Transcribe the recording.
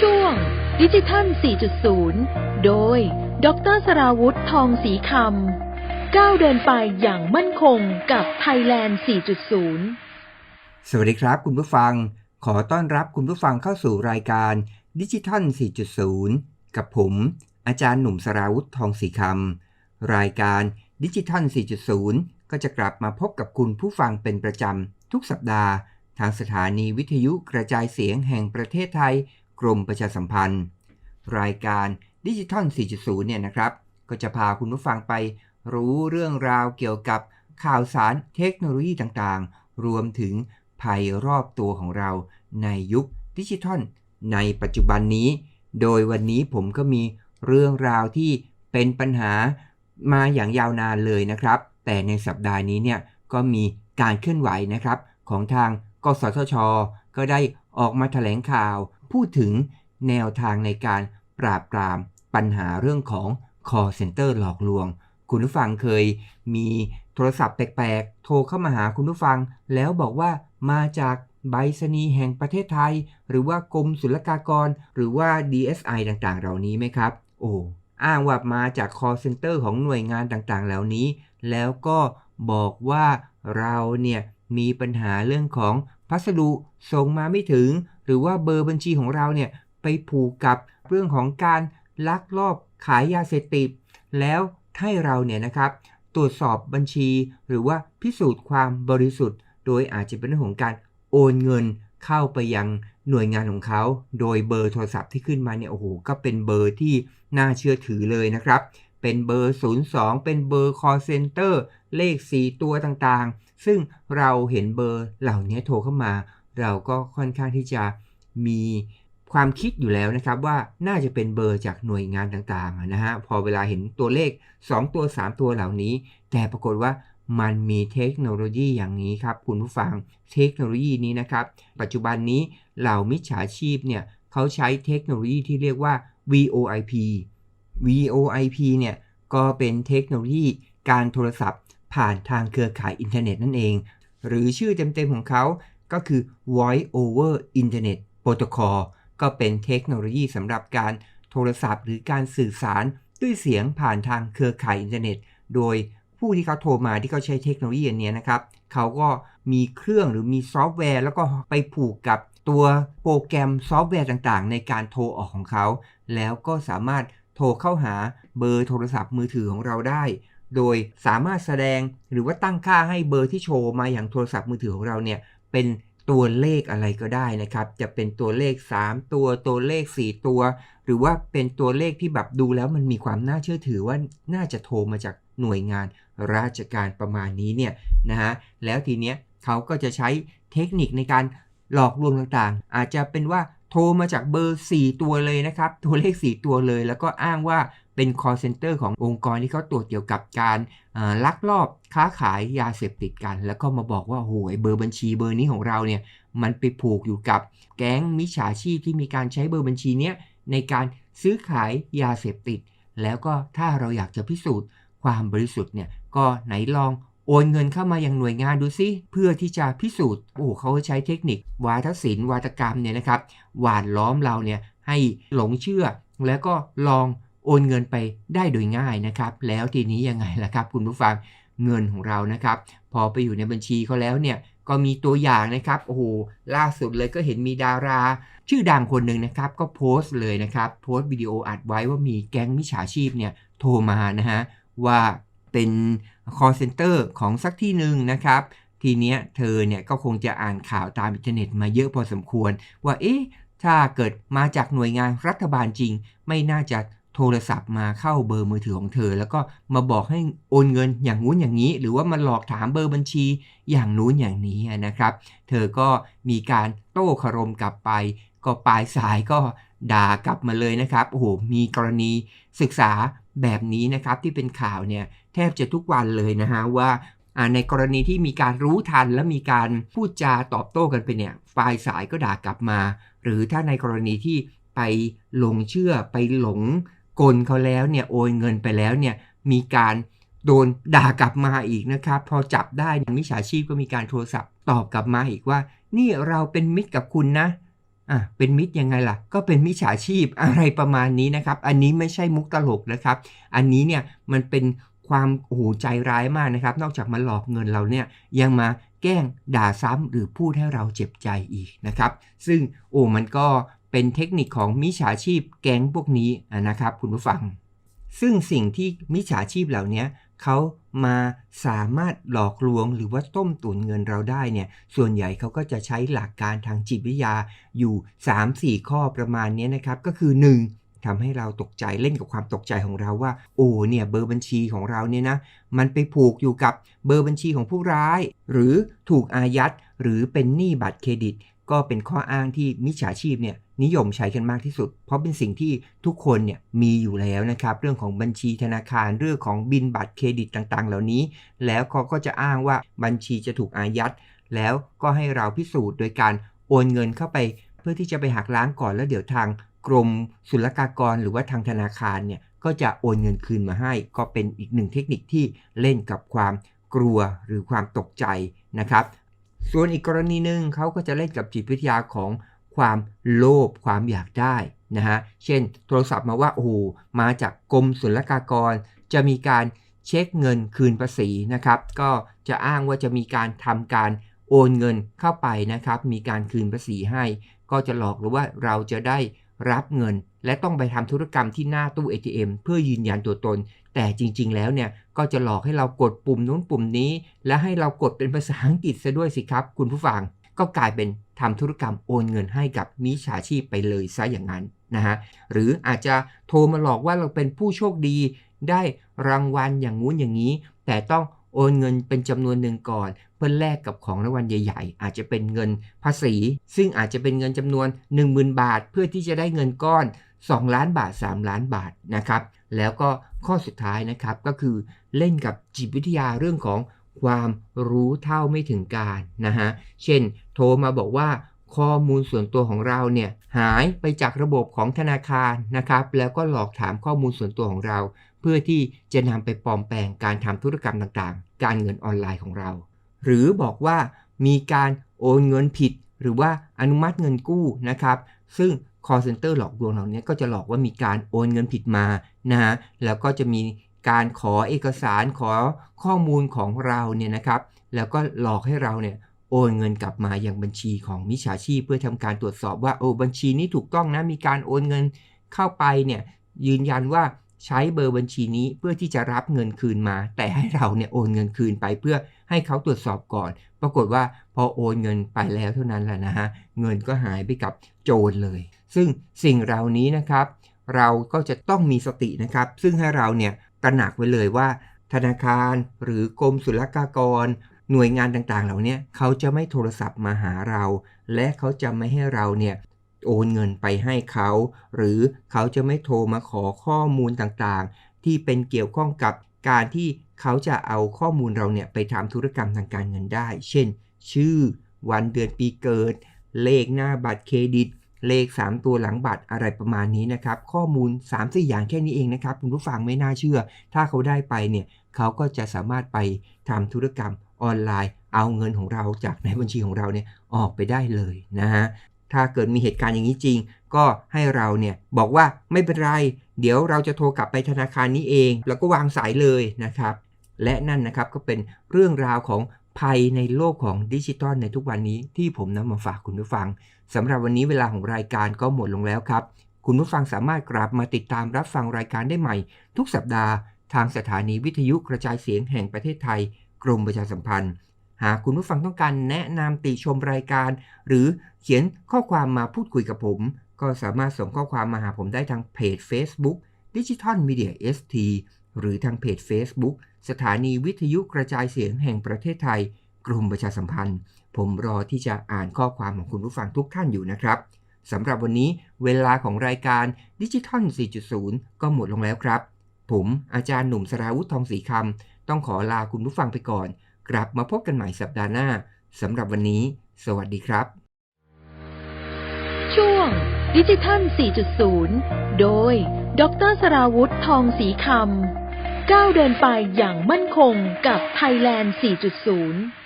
ช่วง ดิจิทัล 4.0 โดย ดรสราวุธทองศรีคำ ก้าวเดินไปอย่างมั่นคงกับไทยแลนด์ 4.0 สวัสดีครับคุณผู้ฟัง ขอต้อนรับคุณผู้ฟังเข้าสู่รายการดิจิทัล 4.0 กับผม อาจารย์หนุ่มสราวุธทองศรีคำ รายการดิจิทัล 4.0 ก็จะกลับมาพบกับคุณผู้ฟังเป็นประจำทุกสัปดาห์ทางสถานีวิทยุกระจายเสียงแห่งประเทศไทย กรมประชาสัมพันธ์ รายการดิจิทัล 4.0 เนี่ยนะครับ ก็จะพาคุณผู้ฟังไปรู้เรื่องราวเกี่ยวกับข่าวสารเทคโนโลยีต่างๆ รวมถึงภัยรอบตัวของเราในยุคดิจิทัล ในปัจจุบันนี้ โดยวันนี้ผมก็มีเรื่องราวที่เป็นปัญหามาอย่างยาวนานเลยนะครับ แต่ในสัปดาห์นี้เนี่ยก็มีการเคลื่อนไหวนะครับ ของทางกสทช ก็ได้ออกมาแถลงข่าว พูดถึงแนวทางในการปราบปรามปัญหาเรื่องของ call center หลอกลวง คุณผู้ฟังเคยมีโทรศัพท์แปลกๆ โทรเข้ามาหาคุณผู้ฟัง แล้วบอกว่ามาจากใบสนีแห่งประเทศไทย หรือว่ากรมศุลกากร หรือว่า DSI ต่างๆ เหล่านี้ไหมครับ โอ้อ้างว่ามาจาก call center ของหน่วยงานต่างๆ เหล่านี้ แล้วก็บอกว่าเราเนี่ยมีปัญหาเรื่องของพัสดุส่งมาไม่ถึง หรือว่าเบอร์บัญชีของเราเนี่ยไปผูกกับเรื่องของการลักลอบขายยาเสพติดแล้วให้เราเนี่ยนะครับ ตรวจสอบบัญชี หรือว่าพิสูจน์ความบริสุทธิ์ โดยอาจจะเป็นเรื่องของการโอนเงินเข้าไปยังหน่วยงานของเขา โดยเบอร์โทรศัพท์ที่ขึ้นมาเนี่ยโอ้โหก็เป็นเบอร์ที่น่าเชื่อถือเลยนะครับ เป็นเบอร์ 02 เป็นเบอร์ call center เลข 4 ตัวต่างๆ ซึ่งเราเห็นเบอร์เหล่านี้โทรเข้ามา เราก็ค่อนข้างที่จะมีความคิดอยู่แล้วนะครับว่าน่าจะเป็นเบอร์จากหน่วยงานต่างๆนะฮะพอเวลาเห็นตัวเลข 2 ตัว 3 ตัวเหล่านี้ แต่ปรากฏว่ามันมีเทคโนโลยีอย่างนี้ครับคุณผู้ฟังเทคโนโลยีนี้นะครับ ปัจจุบันนี้เหล่ามิจฉาชีพเนี่ยเขาใช้เทคโนโลยีที่เรียกว่า VoIP VoIP เนี่ยก็เป็นเทคโนโลยีการโทรศัพท์ ผ่านทางเครือข่ายอินเทอร์เน็ตนั่นเอง หรือชื่อเต็มๆของเขา ก็คือ Voice over Internet Protocol ก็เป็นเทคโนโลยีสำหรับการโทรศัพท์ หรือการสื่อสารด้วยเสียงผ่านทางเครือข่ายอินเทอร์เน็ต โดยผู้ที่เขาโทรมาที่เขาใช้เทคโนโลยีอันนี้นะครับ เขาก็มีเครื่องหรือมีซอฟต์แวร์ แล้วก็ไปผูกกับตัวโปรแกรมซอฟต์แวร์ต่างๆ ในการโทรออกของเขา แล้วก็สามารถโทรเข้าหาเบอร์โทรศัพท์มือถือของเราได้ โดยสามารถแสดงหรือว่าตั้งค่าให้เบอร์ที่โชว์มาอย่างโทรศัพท์มือถือของเราเนี่ย เป็นตัวเลขอะไรก็ได้นะครับ จะเป็นตัวเลข 3 ตัวตัวเลข 4 ตัว หรือว่าเป็นตัวเลขที่แบบดูแล้วมันมีความน่าเชื่อถือว่าน่าจะโทรมาจากหน่วยงานราชการประมาณนี้เนี่ยนะฮะแล้วทีเนี้ยเขาก็จะใช้เทคนิคในการหลอกลวงต่างๆ อาจจะเป็นว่าโทรมาจากเบอร์ 4 ตัวเลยนะครับ ตัวเลข 4 ตัวเลย แล้วก็อ้างว่า เป็น call center ขององค์กรที่เขาตรวจเกี่ยวกับการลักลอบค้าขายยาเสพติดกัน แล้วก็มาบอกว่าโอ้ยเบอร์บัญชีเบอร์นี้ของเราเนี่ยมันไปผูกอยู่กับแก๊งมิจฉาชีพที่มีการใช้เบอร์บัญชีเนี้ยในการซื้อขายยาเสพติด แล้วก็ถ้าเราอยากจะพิสูจน์ความบริสุทธิ์เนี่ยก็ไหนลองโอนเงินเข้ามายังหน่วยงานดูซิเพื่อที่จะพิสูจน์โอ้เขาใช้เทคนิควาทศิลป์วาทกรรมเนี่ยนะครับหวานล้อมเราเนี่ยให้หลงเชื่อ แล้วก็ลอง โอนเงินไปได้โดยง่ายนะครับ แล้วทีนี้ยังไงล่ะครับคุณผู้ฟังเงินของเรานะครับ พอไปอยู่ในบัญชีเขาแล้วเนี่ยก็มีตัวอย่างนะครับโอ้โหล่าสุดเลยก็เห็นมีดารา ชื่อดังคนหนึ่งนะครับ ก็โพสต์เลยนะครับ โพสต์วิดีโออัดไว้ว่ามีแก๊งมิจฉาชีพเนี่ยโทรมานะฮะว่าเป็น call center ของสักที่หนึ่งนะครับ ทีเนี้ยเธอเนี่ยก็คงจะอ่านข่าวตามอินเทอร์เน็ตมาเยอะพอสมควร ว่าเอ๊ะถ้าเกิดมาจากหน่วยงานรัฐบาลจริง ไม่น่าจะ โทรศัพท์มาเข้าเบอร์มือถือของเธอ แล้วก็มาบอกให้โอนเงินอย่างงู้นอย่างนี้ หรือว่ามาหลอกถามเบอร์บัญชีอย่างนู้นอย่างนี้นะครับ เธอก็มีการโต้คารมกลับไป ก็ปลายสายก็ด่ากลับมาเลยนะครับโอ้โหมีกรณีศึกษาแบบนี้นะครับที่เป็นข่าวเนี่ยแทบจะทุกวันเลยนะฮะว่าในกรณีที่มีการรู้ทันและมีการพูดจาตอบโต้กันไปเนี่ยฝ่ายสายก็ด่ากลับมา หรือถ้าในกรณีที่ไปหลงเชื่อไปหลง กลเขาแล้วเนี่ยโอนเงินไปแล้วเนี่ยมีการโดนด่ากลับมาอีกนะครับ พอจับได้มิจฉาชีพก็มีการโทรศัพท์ตอบกลับมาอีกว่า นี่เราเป็นมิตรกับคุณนะอะเป็นมิตรยังไงล่ะ ก็เป็นมิจฉาชีพอะไรประมาณนี้นะครับ อันนี้ไม่ใช่มุกตลกนะครับ อันนี้เนี่ยมันเป็นความโอ้โหใจร้ายมากนะครับ นอกจากมาหลอกเงินเราเนี่ยยังมาแกล้งด่าซ้ำหรือพูดให้เราเจ็บใจอีกนะครับ ซึ่งโอ้มันก็ เป็นเทคนิคของมิจฉาชีพแก๊งพวกนี้นะครับคุณผู้ฟัง ซึ่งสิ่งที่มิจฉาชีพเหล่านี้เขามาสามารถหลอกลวงหรือว่าต้มตุนเงินเราได้เนี่ยส่วนใหญ่เขาก็จะใช้หลักการทางจิตวิทยาอยู่ 3-4 ข้อประมาณนี้นะครับก็คือ 1. ทำให้เราตกใจเล่นกับความตกใจของเราว่า โอ้เนี่ยเบอร์บัญชีของเราเนี่ยนะมันไปผูกอยู่กับเบอร์บัญชีของผู้ร้าย หรือถูกอายัด หรือเป็นหนี้บัตรเครดิต ก็เป็นข้ออ้างที่มิจฉาชีพเนี่ยนิยมใช้กันมากที่สุด เพราะเป็นสิ่งที่ทุกคนเนี่ยมีอยู่แล้วนะครับ เรื่องของบัญชีธนาคารเรื่องของบินบัตรเครดิตต่างๆ เหล่านี้ แล้วเขาก็จะอ้างว่าบัญชีจะถูกอายัด แล้วก็ให้เราพิสูจน์โดยการโอนเงินเข้าไป เพื่อที่จะไปหักล้างก่อนแล้วเดี๋ยวทางกรมศุลกากร หรือว่าทางธนาคารเนี่ยก็จะโอนเงินคืนมาให้ ก็เป็นอีกหนึ่งเทคนิคที่เล่นกับความกลัวหรือความตกใจนะครับ ส่วนอีกกรณีหนึ่งเขาก็จะเล่นกับจิตวิทยาของความโลภความอยากได้นะฮะ เช่น โทรศัพท์มาว่าโอ้โหมาจากกรมศุลกากร จะมีการเช็คเงินคืนภาษีนะครับ ก็จะอ้างว่าจะมีการทำการโอนเงินเข้าไปนะครับ มีการคืนภาษีให้ ก็จะหลอกหรือว่าเราจะได้ รับเงิน และต้องไปทำธุรกรรมที่หน้าตู้ ATM เพื่อยืนยันตัวตน แต่จริง ๆ แล้วเนี่ยก็จะหลอกให้เรากดปุ่มนู้นปุ่มนี้ และให้เรากดเป็นภาษาอังกฤษซะด้วยสิครับ คุณผู้ฟังก็กลายเป็นทำธุรกรรมโอนเงินให้กับมิจฉาชีพไปเลยซะอย่างนั้นนะฮะหรืออาจจะโทรมาหลอกว่าเราเป็นผู้โชคดีได้รางวัลอย่างงู้นอย่างนี้ แต่ต้อง โอนเงินเป็นจำนวนหนึ่งก่อน เพื่อแลกกับของรางวัลใหญ่ ๆ อาจจะเป็นเงินภาษี ซึ่งอาจจะเป็นเงินจำนวน 10,000 บาท เพื่อที่จะได้เงินก้อน 2 ล้านบาท 3 ล้านบาทนะครับ แล้วก็ข้อสุดท้ายนะครับก็คือเล่นกับจิตวิทยาเรื่องของความรู้เท่าไม่ถึงการนะฮะ เช่น โทรมาบอกว่าข้อมูลส่วนตัวของเราเนี่ยหายไปจากระบบของธนาคารนะครับ แล้วก็หลอกถามข้อมูลส่วนตัวของเรา พื่อที่จะนำไปปลอมแปลงการทำธุรกรรมต่างๆ การเงินออนไลน์ของเรา หรือบอกว่ามีการโอนเงินผิด หรือว่าอนุมัติเงินกู้นะครับ ซึ่ง call center หลอกลวงเหล่านี้ก็จะหลอกว่ามีการโอนเงินผิดมานะฮะแล้วก็จะมีการขอเอกสารขอข้อมูลของเราเนี่ยนะครับ แล้วก็หลอกให้เราเนี่ยโอนเงินกลับมาอยังบัญชีของมิจฉาชีพ เพื่อทำการตรวจสอบว่าโอ้บัญชีนี้ถูกต้องนะมีการโอนเงินเข้าไปเนี่ยยืนยันว่า ใช้เบอร์บัญชีนี้เพื่อที่จะรับเงินคืนมา แต่ให้เราเนี่ยโอนเงินคืนไปเพื่อให้เขาตรวจสอบก่อน ปรากฏว่าพอโอนเงินไปแล้วเท่านั้นแหละนะฮะเงินก็หายไปกับโจรเลย ซึ่งสิ่งเหล่านี้นะครับ เราก็จะต้องมีสตินะครับ ซึ่งให้เราเนี่ยตระหนักไว้เลยว่า ธนาคารหรือกรมศุลกากร หน่วยงานต่างๆ เหล่านี้เขาจะไม่โทรศัพท์มาหาเรา และเขาจะไม่ให้เราเนี่ย โอนเงินไปให้เขา หรือเขาจะไม่โทรมาขอข้อมูลต่างๆ ที่เป็นเกี่ยวข้องกับการที่เขาจะเอาข้อมูลเราเนี่ยไปทำธุรกรรมทางการเงินได้ เช่น ชื่อ วันเดือนปีเกิด เลขหน้าบัตรเครดิต เลข 3 ตัวหลังบัตรอะไรประมาณนี้นะครับ ข้อมูล 3-4 อย่างแค่นี้เองนะครับ คุณผู้ฟังไม่น่าเชื่อ ถ้าเขาได้ไปเนี่ยเขาก็จะสามารถไปทำธุรกรรมออนไลน์ เอาเงินของเราจากในบัญชีของเราเนี่ยออกไปได้เลยนะฮะ ถ้าเกิดมีเหตุการณ์อย่างนี้จริง ก็ให้เราเนี่ยบอกว่าไม่เป็นไร เดี๋ยวเราจะโทรกลับไปธนาคารนี้เอง แล้วก็วางสายเลยนะครับ และนั่นนะครับก็เป็นเรื่องราวของภัยในโลกของดิจิทัลในทุกวันนี้ที่ผมนำมาฝากคุณผู้ฟังสำหรับวันนี้เวลาของรายการก็หมดลงแล้วครับ คุณผู้ฟังสามารถกลับมาติดตามรับฟังรายการได้ใหม่ ทุกสัปดาห์ ทางสถานีวิทยุกระจายเสียงแห่งประเทศไทย กรมประชาสัมพันธ์ หากคุณผู้ฟังต้องการแนะนำติชมรายการ หรือเขียนข้อความมาพูดคุยกับผม ก็สามารถส่งข้อความมาหาผมได้ทางเพจ Facebook Digital Media ST หรือทางเพจ Facebook สถานีวิทยุกระจายเสียงแห่งประเทศไทย กรมประชาสัมพันธ์ ผมรอที่จะอ่านข้อความของคุณผู้ฟังทุกท่านอยู่นะครับสำหรับวันนี้เวลาของรายการดิจิทัล 4.0 ก็หมดลงแล้วครับ ผมอาจารย์หนุ่มสราวุธทองศรีคำต้องขอลาคุณผู้ฟังไปก่อน กลับมาพบกันใหม่สัปดาห์หน้าสำหรับวันนี้ สวัสดีครับ ช่วง ดิจิทัล 4.0 โดย ดรสราวุธทองศรีคำก้าวเดินไปอย่างมั่นคงกับไทยแลนด์4.0